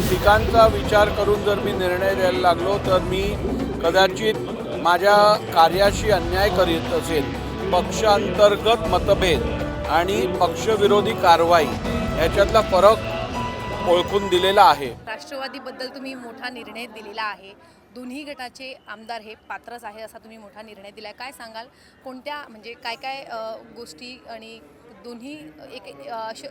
पिकांचा विचार करून जर मी निर्णय द्यायला लागलो तर मी कदाचित माझ्या कार्याशी अन्याय करीत असेल. पक्षांतर्गत मतभेद आणि पक्षविरोधी कारवाई ह्याच्यातला फरक ओळखून दिलेला आहे. राष्ट्रवादीबद्दल तुम्ही मोठा निर्णय दिलेला आहे. दोन्ही गटाचे आमदार हे पात्रच आहे असा तुम्ही मोठा निर्णय दिला काय सांगाल? कोणत्या म्हणजे काय काय गोष्टी आणि दोन्ही एक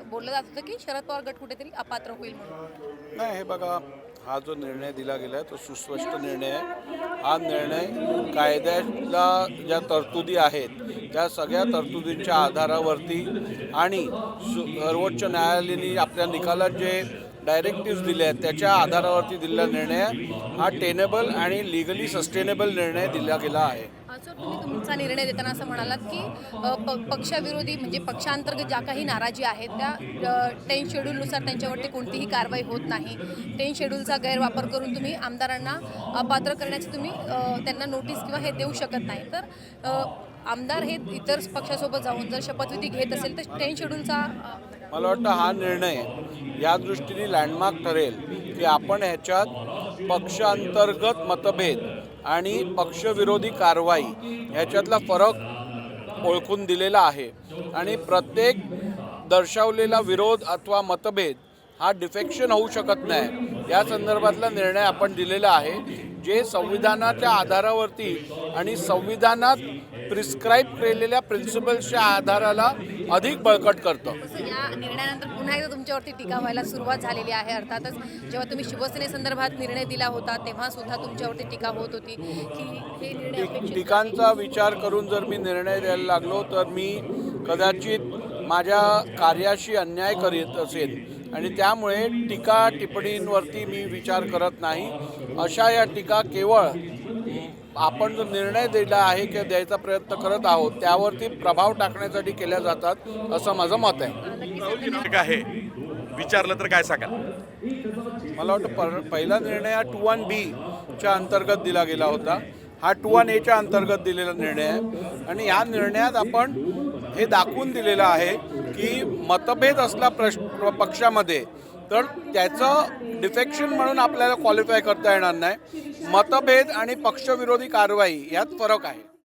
बोललं जात होतं की शरद पवार गट कुठेतरी अपात्र होईल म्हणून? नाही हे बघा हा जो निर्णय दिला गेला आहे तो सुस्पष्ट निर्णय आहे. हा निर्णय कायद्याला ज्या तरतुदी आहेत त्या सगळ्या तरतुदींच्या आधारावरती आणि सु सर्वोच्च न्यायालयाने आपल्या निकालात जे डायरेक्टिव्ज दिले आहेत त्याच्या आधारावरती दिलेला निर्णय हा टेनेबल आणि लिगली सस्टेनेबल निर्णय दिला गेला आहे. तुम्ही तुमचा निर्णय देताना असं म्हणालात की पक्षविरोधी प पक्षाविरोधी म्हणजे पक्षांतर्गत ज्या काही नाराजी आहेत त्या टेन शेड्यूलनुसार त्यांच्यावरती कोणतीही कारवाई होत नाही. टेन शेड्यूलचा गैरवापर करून तुम्ही आमदारांना अपात्र करण्याची तुम्ही त्यांना नोटीस किंवा हे देऊ शकत नाही. तर आमदार हे इतर पक्षासोबत जाऊन जर शपथविधी घेत असेल तर टेन शेड्यूलचा मला वाटतं हा निर्णय या दृष्टीने लँडमार्क ठरेल की आपण ह्याच्यात पक्षांतर्गत मतभेद आणि पक्षविरोधी कारवाई ह्याच्यातला फरक ओळखून दिलेला आहे. आणि प्रत्येक दर्शवलेला विरोध अथवा मतभेद हा डिफेक्शन होऊ शकत नाही. या संदर्भातला निर्णय आपण दिलेला आहे जे संविधानाच्या आधारावरती आणि संविधानात प्रिस्क्राईब केलेल्या प्रिन्सिपल्सच्या आधाराला अधिक बळकट करतं. या निर्णयानंतर पुन्हा एकदा तुमच्यावरती टीका व्हायला सुरुवात झालेली आहे. अर्थातच जेव्हा तुम्ही शिवसेनेसंदर्भात निर्णय दिला होता तेव्हा सुद्धा तुमच्यावरती टीका होत होती की हे निर्णय अपेक्षित पिकांचा विचार करून जर मी निर्णय द्यायला लागलो तर मी कदाचित माझ्या कार्याशी अन्याय करीत असेल. आणि त्यामुळे टीका टिप्पणींवरती मी विचार करत नाही. अशा या टीका केवळ आपण जो निर्णय दिला आहे किंवा द्यायचा प्रयत्न करत आहोत त्यावरती प्रभाव टाकण्यासाठी केल्या जातात असं माझं मत आहे. आहे. विचारलं तर काय सांगाल? मला वाटतं पहिला निर्णय हा टू वन बीच्या अंतर्गत दिला गेला होता. हा टू वन एच्या अंतर्गत दिलेला निर्णय आहे. आणि या निर्णयात आपण हे दाखवून दिलेलं आहे की मतभेद असला प्रश्न पक्षामध्ये तर त्याचं डिफेक्शन म्हणून आपल्याला क्वालिफाय करता येणार नाही. मतभेद आणि पक्षविरोधी कारवाई यात फरक आहे.